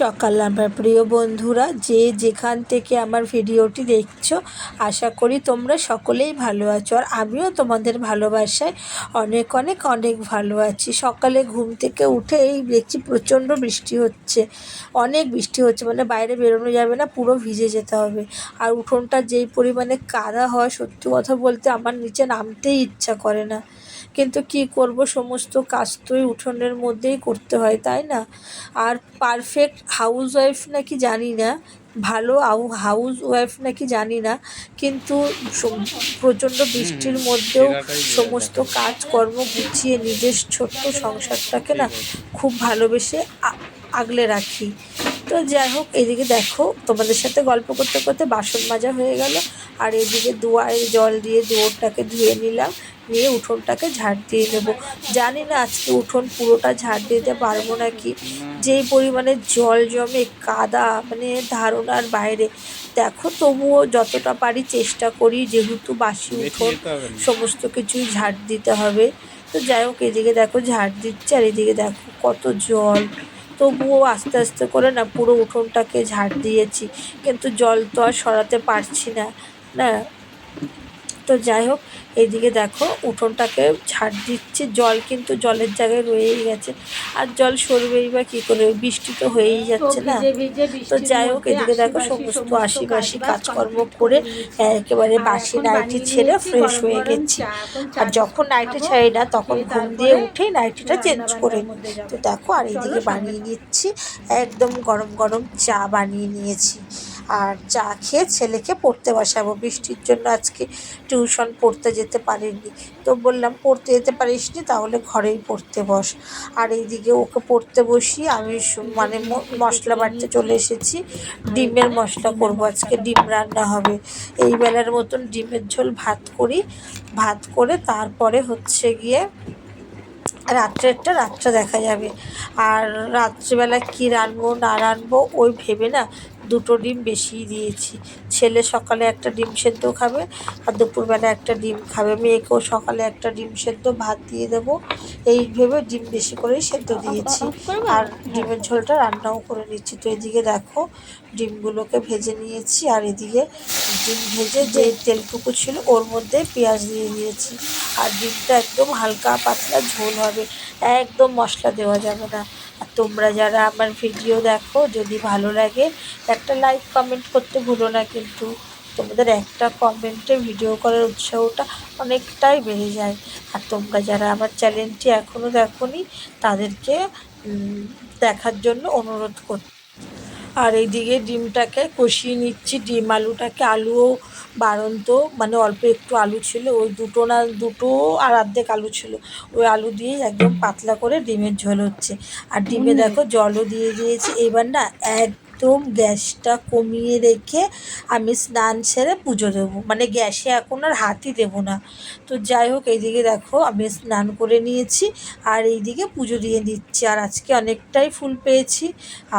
সকাল আমার প্রিয় বন্ধুরা, যে যেখান থেকে আমার ভিডিওটি দেখছ, আশা করি তোমরা সকলেই ভালো আছো। আর আমিও তোমাদের ভালোবাসায় অনেক অনেক অনেক ভালো আছি। সকালে ঘুম থেকে উঠে এই দেখছি প্রচণ্ড বৃষ্টি হচ্ছে। অনেক বৃষ্টি হচ্ছে মানে বাইরে বেরোনো যাবে না, পুরো ভিজে যেতে হবে। আর উঠোনটা যেই পরিমাণে কাদা হয় সত্যি কথা বলতে আমার নিচে নামতেই ইচ্ছা করে না। কিন্তু কি করব? সমস্ত কাজ তো উঠোনের মধ্যেই করতে হয় তাই না? আর পারফেক্ট হাউস ওয়াইফ নাকি জানি না ভালো হাউস ওয়াইফ নাকি জানি না কিন্তু প্রচণ্ড বৃষ্টির মধ্যেও সমস্ত কাজকর্ম গুছিয়ে নিজের ছোট্ট সংসারটাকে না খুব ভালোবেসে আগলে রাখি। তো যাই হোক এদিকে দেখো তোমাদের সাথে গল্প করতে করতে বাসন মাজা হয়ে গেল। আর এদিকে দুয়ারে জল দিয়ে দুয়ারটাকে ধুয়ে নিলাম নিয়ে উঠোনটাকে ঝাড় দিয়ে দেবো জানি না আজকে উঠোন পুরোটা ঝাড় দিতে পারব নাকি। যেই পরিমাণে জল জমে কাদা মানে ধারণার বাইরে। দেখো তবুও যতটা পারি চেষ্টা করি যেহেতু বাসি উঠোন সমস্ত কিছুই ঝাড় দিতে হবে। তো যাই হোক এদিকে দেখো ঝাড় দিচ্ছে আর এদিকে দেখো কত জল। তবুও আস্তে আস্তে করে না পুরো উঠোনটাকে ঝাড় দিয়েছি। কিন্তু জল তো আর সরাতে পারছি না না। তো যাই হোক এদিকে দেখো উঠোনটাকে ঝাড় দিচ্ছে। জল কিন্তু জলের জায়গায় রয়েই গেছে। আর জল সরবেই বা কী করে? বৃষ্টি তো হয়েই যাচ্ছে না। তো যাই হোক এদিকে দেখো সমস্ত আশিবাসি কাজকর্ম করে একেবারে বাসি নাইটি ছেড়ে ফ্রেশ হয়ে গেছি। আর যখন নাইটি ছাড়ি না তখন ঘুম দিয়ে উঠেই নাইটিটা চেঞ্জ করে নিই তো দেখো আর এদিকে বানিয়ে নিচ্ছি। একদম গরম গরম চা বানিয়ে নিয়েছি। আর চা খেয়ে ছেলেকে পড়তে বসাবো। বৃষ্টির জন্য আজকে টিউশন পড়তে যেতে পারিনি। তো বললাম, পড়তে যেতে পারিস নি তাহলে ঘরেই পড়তে বস। আর এইদিকে ওকে পড়তে বসি আমি মানে মশলা বাড়তে চলে এসেছি। ডিমের মশলা করব আজকে, ডিম রান্না হবে। এই বেলার মতন ডিমের ঝোল ভাত করি। ভাত করে তারপরে হচ্ছে গিয়ে রাত্রেরটা রাত্রে দেখা যাবে। আর রাত্রিবেলা কী রানবো না রানবো ওই ভেবে না দুটো ডিম বেশিই দিয়েছি। ছেলে সকালে একটা ডিম সেদ্ধ খাবে আর দুপুরবেলা একটা ডিম খাবে। মেয়েকেও সকালে একটা ডিম সেদ্ধ, ভাত দিয়ে দেবো। এই ভেবে ডিম বেশি করেই সেদ্ধ দিয়েছি। আর ডিমের ঝোলটা রান্নাও করে নিচ্ছি। তো এদিকে দেখো, ডিমগুলোকে ভেজে নিয়েছি আর এদিকে ডিম ভেজে যে তেলটুকু ছিল ওর মধ্যে পেঁয়াজ দিয়ে দিয়েছি। আর ডিমটা একদম হালকা পাতলা ঝোল হবে। একদম মশলা দেওয়া যাবে না। আর তোমরা যারা আমার ভিডিও দেখো, যদি ভালো লাগে, একটা লাইক কমেন্ট করতে ভুলো না কিন্তু তোমাদের একটা কমেন্টে ভিডিও করার উৎসাহটা অনেকটাই বেড়ে যায়। আর তোমরা যারা আমার চ্যানেলটি এখনও দেখো তাদেরকে দেখার জন্য অনুরোধ করছি আর এইদিকে ডিমটাকে কষিয়ে নিচ্ছি। ডিম আলুটাকে আলুও বাড়ন্ত মানে অল্প একটু আলু ছিল। ওই দুটো না দুটো আর অর্ধেক আলু ছিল। ওই আলু দিয়ে একদম পাতলা করে ডিমের ঝোল হচ্ছে। আর ডিমে দেখো জলও দিয়ে দিয়েছি। এবার না একদম গ্যাসটা কমিয়ে রেখে আমি স্নান সেরে পুজো দেবো। মানে গ্যাসে এখন আর হাতই দেবো না। তো যাই হোক, এইদিকে দেখো, আমি স্নান করে নিয়েছি আর এইদিকে পুজো দিয়ে দিচ্ছি। আর আজকে অনেকটাই ফুল পেয়েছি।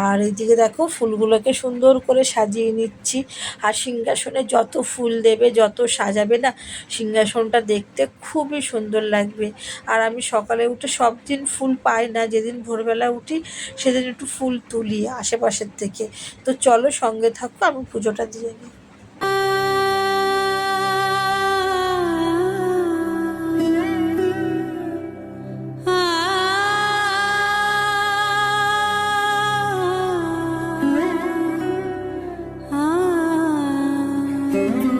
আর এইদিকে দেখো, ফুলগুলোকে সুন্দর করে সাজিয়ে নিচ্ছি। আর সিংহাসনে যত ফুল দেবে, যত সাজাবে না, সিংহাসনটা দেখতে খুবই সুন্দর লাগবে। আর আমি সকালে উঠে সব দিন ফুল পাই না। যেদিন ভোরবেলা উঠি, সেদিন একটু ফুল তুলি আশেপাশের থেকে। তো চলো সঙ্গে থাকো আমি পুজোটা দিয়ে নিই Mm-hmm.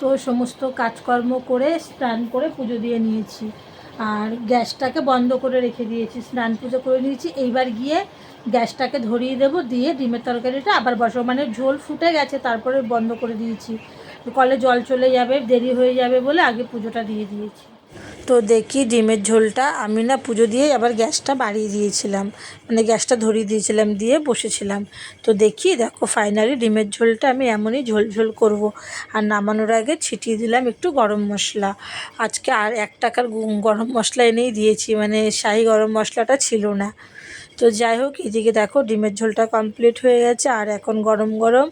তো সমস্ত কাজকর্ম করে স্নান করে পুজো দিয়ে নিয়েছি। আর গ্যাসটাকে বন্ধ করে রেখে দিয়েছি, স্নান পুজো করে নিয়েছি। এইবার গিয়ে গ্যাসটাকে ধরিয়ে দেবো, দিয়ে ডিমের তরকারিটা আবার বসাবো। মানে ঝোল ফুটে গেছে, তারপরে বন্ধ করে দিয়েছি। কলে জল চলে যাবে, দেরি হয়ে যাবে বলে আগে পুজোটা দিয়ে দিয়েছি। তো দেখি ডিমের ঝোলটা আমি না পুজো দিয়ে আবার গ্যাসটা বাড়িয়ে দিয়েছিলাম। মানে গ্যাসটা ধরিয়ে দিয়েছিলাম, দিয়ে বসেছিলাম। তো দেখি দেখো ফাইনালি ডিমের ঝোলটা আমি এমনই ঝোল ঝোল করব। আর নামানোর আগে ছিটিয়ে দিলাম একটু গরম মশলা। আজকে আর এক টাকার গরম মশলা এনেই দিয়েছি মানে শাহি গরম মশলাটা ছিল না। তো যাই হোক, এদিকে দেখো ডিমের ঝোলটা কমপ্লিট হয়ে গেছে। আর এখন গরম গরম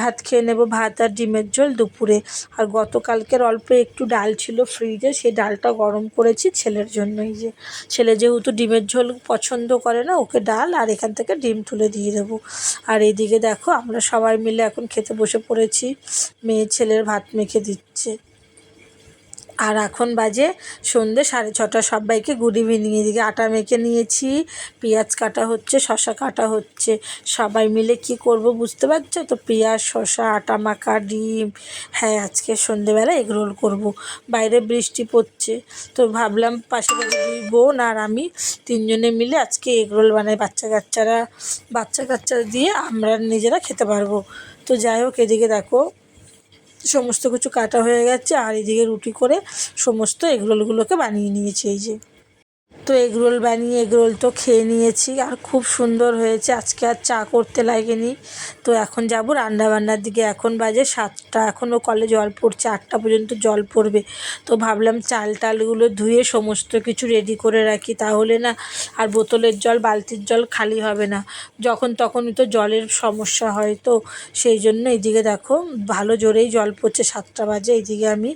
ভাত খেয়ে নেব। ভাত আর ডিমের ঝোল দুপুরে। আর গতকালকের অল্প একটু ডাল ছিল ফ্রিজে সেই ডালটা গরম করেছি ছেলের জন্যই যে। ছেলে যেহেতু ডিমের ঝোল পছন্দ করে না, ওকে ডাল আর এখান থেকে ডিম তুলে দিয়ে দেবো। আর এদিকে দেখো আমরা সবাই মিলে এখন খেতে বসে পড়েছি। মেয়ে ছেলের ভাত মেখে দিচ্ছে। আর এখন বাজে সন্ধ্যে সাড়ে ছটা। সবাইকে গুড ইভিনিং এদিকে আটা মেখে নিয়েছি, পেঁয়াজ কাটা হচ্ছে শশা কাটা হচ্ছে। সবাই মিলে কি করব বুঝতে পারছ তো? পেঁয়াজ শশা আটা মাখা, ডিম। হ্যাঁ আজকে সন্ধেবেলা এগ রোল করব। বাইরে বৃষ্টি পড়ছে। তো ভাবলাম পাশে বাড়ি দুই বোন আর আমি তিনজনে মিলে আজকে এগ রোল বানাই। বাচ্চা কাচ্চারা, বাচ্চা কাচ্চা দিয়ে আমরা নিজেরা খেতে পারব। তো যাই হোক, এদিকে দেখো সমস্ত কিছু কাটা হয়ে গেছে আর এদিকে রুটি করে সমস্ত এগরোলগুলোকে বানিয়ে নিয়েছি এই যে। তো এগরোল বানিয়ে এগরোল তো খেয়ে নিয়েছি। আর খুব সুন্দর হয়েছে। আজকে আর চা করতে লাগেনি। তো এখন যাব রান্নাবান্নার দিকে। এখন বাজে সাতটা। এখনও কলে জল পড়ছে। আটটা পর্যন্ত জল পড়বে। তো ভাবলাম চাল টালগুলো ধুয়ে সমস্ত কিছু রেডি করে রাখি। তাহলে না আর বোতলের জল, বালতির জল খালি হবে না। যখন তখনই তো জলের সমস্যা হয়। তো সেই জন্য এইদিকে দেখো, ভালো জোরেই জল পড়ছে। সাতটা বাজে। এইদিকে আমি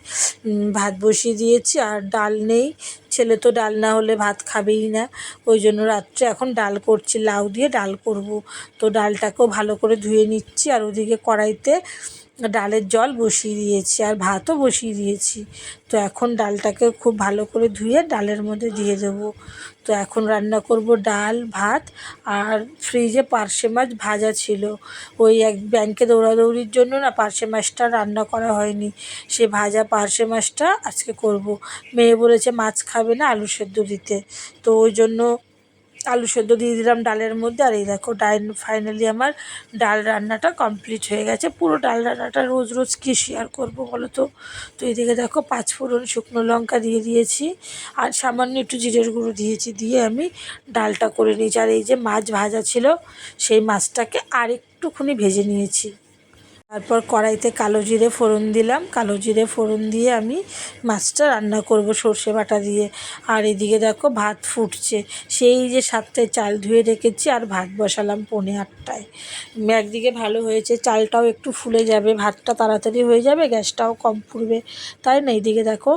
ভাত বসিয়ে দিয়েছি। আর ডাল নেই। ছেলে তো ডাল না হলে ভাত খাবেই না। ওই জন্য রাত্রে এখন ডাল করছি, লাউ দিয়ে ডাল করব। তো ডালটাকেও ভালো করে ধুয়ে নিচ্ছি আর ওদিকে কড়াইতে ডালের জল বসিয়ে দিয়েছি আর ভাতও বসিয়ে দিয়েছি। তো এখন ডালটাকে খুব ভালো করে ধুয়ে ডালের মধ্যে দিয়ে দেবো। তো এখন রান্না করব ডাল, ভাত আর ফ্রিজে পার্শে মাছ ভাজা ছিল। ওই এক ব্যাংকে দৌড়াদৌড়ির জন্য না পার্শে মাছটা রান্না করা হয়নি। সে ভাজা পার্শে মাছটা আজকে করব। মেয়ে বলেছে মাছ খাবে না আলু সেদ্ধ দিতে। তো ওই জন্য আলু সেদ্ধ দিয়ে দিলাম ডালের মধ্যে, আর এই দেখো ডাল ফাইনালি আমার ডাল রান্নাটা কমপ্লিট হয়ে গেছে। পুরো ডাল রান্নাটা রোজ রোজ কী শেয়ার করব বলো তো? তো এদিকে দেখো পাঁচ ফোড়ন শুকনো লঙ্কা দিয়ে দিয়েছি, আর সামান্য একটু জিরের গুঁড়ো দিয়েছি, দিয়ে আমি ডালটা করে নিয়েছি। আর এই যে মাছ ভাজা ছিল, সেই মাছটাকে আর একটুখানি ভেজে নিয়েছি। তারপর কড়াইতে কালো জিরে ফোড়ন দিলাম। কালো জিরে ফোড়ন দিয়ে আমি মাছটা রান্না করব সর্ষে বাটা দিয়ে। আর এদিকে দেখো ভাত ফুটছে। সেই যে সাতটায় চাল ধুয়ে রেখেছি আর ভাত বসালাম পৌনে আটটায়। একদিকে ভালো হয়েছে, চালটাও একটু ফুলে যাবে, ভাতটা তাড়াতাড়ি হয়ে যাবে, গ্যাসটাও কম পুড়বে তাই না? এইদিকে দেখো,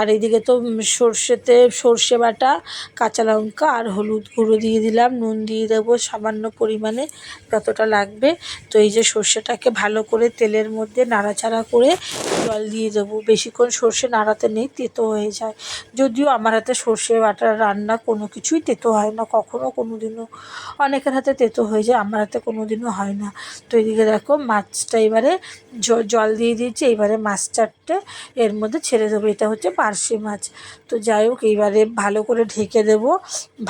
আর এইদিকে তো সর্ষেতে সর্ষে বাটা, কাঁচা লঙ্কা আর হলুদ গুঁড়ো দিয়ে দিলাম। নুন দিয়ে দেবো সামান্য পরিমাণে, যতটা লাগবে। তো এই যে সর্ষেটাকে ভালো করে তেলের মধ্যে নাড়াচাড়া করে জল দিয়ে দেবো। বেশিক্ষণ সর্ষে নাড়াতে নেই, তেতো হয়ে যায়। যদিও আমার হাতে সর্ষে বাটার রান্না কোনো কিছুই তেতো হয় না কখনও কোনো দিনও অনেকের হাতে তেতো হয়ে যায়, আমার হাতে কোনো দিনও হয় না। তো এদিকে দেখো মাছটা এবারে জল দিয়ে দিয়েছি, এবারে মাছ চারটে এর মধ্যে ছেড়ে দেবো। এটা হচ্ছে পার্শে মাছ। তো যাই হোক, এইবারে ভালো করে ঢেকে দেবো।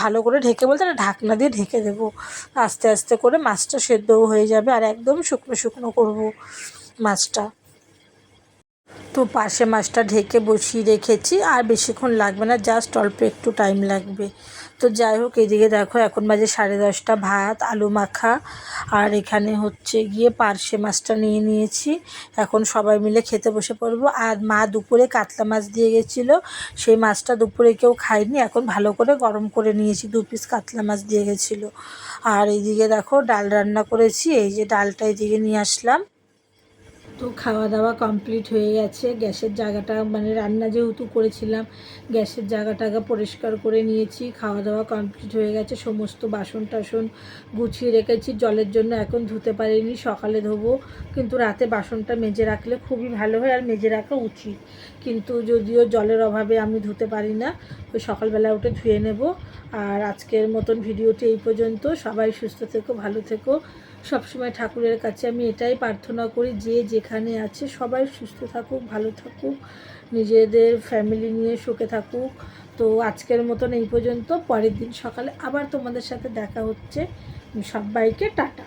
ভালো করে ঢেকে বলতে না, ঢাকনা দিয়ে ঢেকে দেবো। আস্তে আস্তে করে মাছটা সেদ্ধও হয়ে যাবে আর একদম শুকনো শুকনো করব। মাছটা। তো পাশে মাছটা ঢেকে বসিয়ে রেখেছি, আর বেশিক্ষণ লাগবে না, জাস্ট অল্প একটু টাইম লাগবে। তো যাই হোক, এদিকে দেখো, এখন বাজে সাড়ে দশটা ভাত, আলু মাখা, আর এখানে হচ্ছে গিয়ে পার্শে মাছটা নিয়ে নিয়েছি। এখন সবাই মিলে খেতে বসে পড়ব। আর মা দুপুরে কাতলা মাছ দিয়ে গেছিল, সেই মাছটা দুপুরে কেউ খায়নি, এখন ভালো করে গরম করে নিয়েছি, দু পিস কাতলা মাছ দিয়ে গেছিল। আর এইদিকে দেখো, ডাল রান্না করেছি, এই যে ডালটা এদিকে নিয়ে আসলাম। তো খাওয়া দাওয়া কমপ্লিট হয়ে গেছে। গ্যাসের জায়গাটা মানে রান্না যেহেতু করেছিলাম, গ্যাসের জায়গাটাকে পরিষ্কার করে নিয়েছি। খাওয়া দাওয়া কমপ্লিট হয়ে গেছে। সমস্ত বাসন টাসন গুছিয়ে রেখেছি। জলের জন্য এখন ধুতে পারিনি, সকালে ধোবো। কিন্তু রাতে বাসনটা মেজে রাখলে খুবই ভালো হয় আর মেজে রাখা উচিত। কিন্তু যদিও জলের অভাবে আমি ধুতে পারি না, ওই সকালবেলা উঠে ধুয়ে নেব। আর আজকের মতন ভিডিওটি এই পর্যন্ত। সবাই সুস্থ থেকো, ভালো থেকো। সবসময় ঠাকুরের কাছে আমি এটাই প্রার্থনা করি, যে যেখানে আছে সবাই সুস্থ থাকুক, ভালো থাকুক, নিজেদের ফ্যামিলি নিয়ে সুখে থাকুক। তো আজকের মতন এই পর্যন্ত, পরের দিন সকালে আবার তোমাদের সাথে দেখা হচ্ছে। সবাইকে টাটা।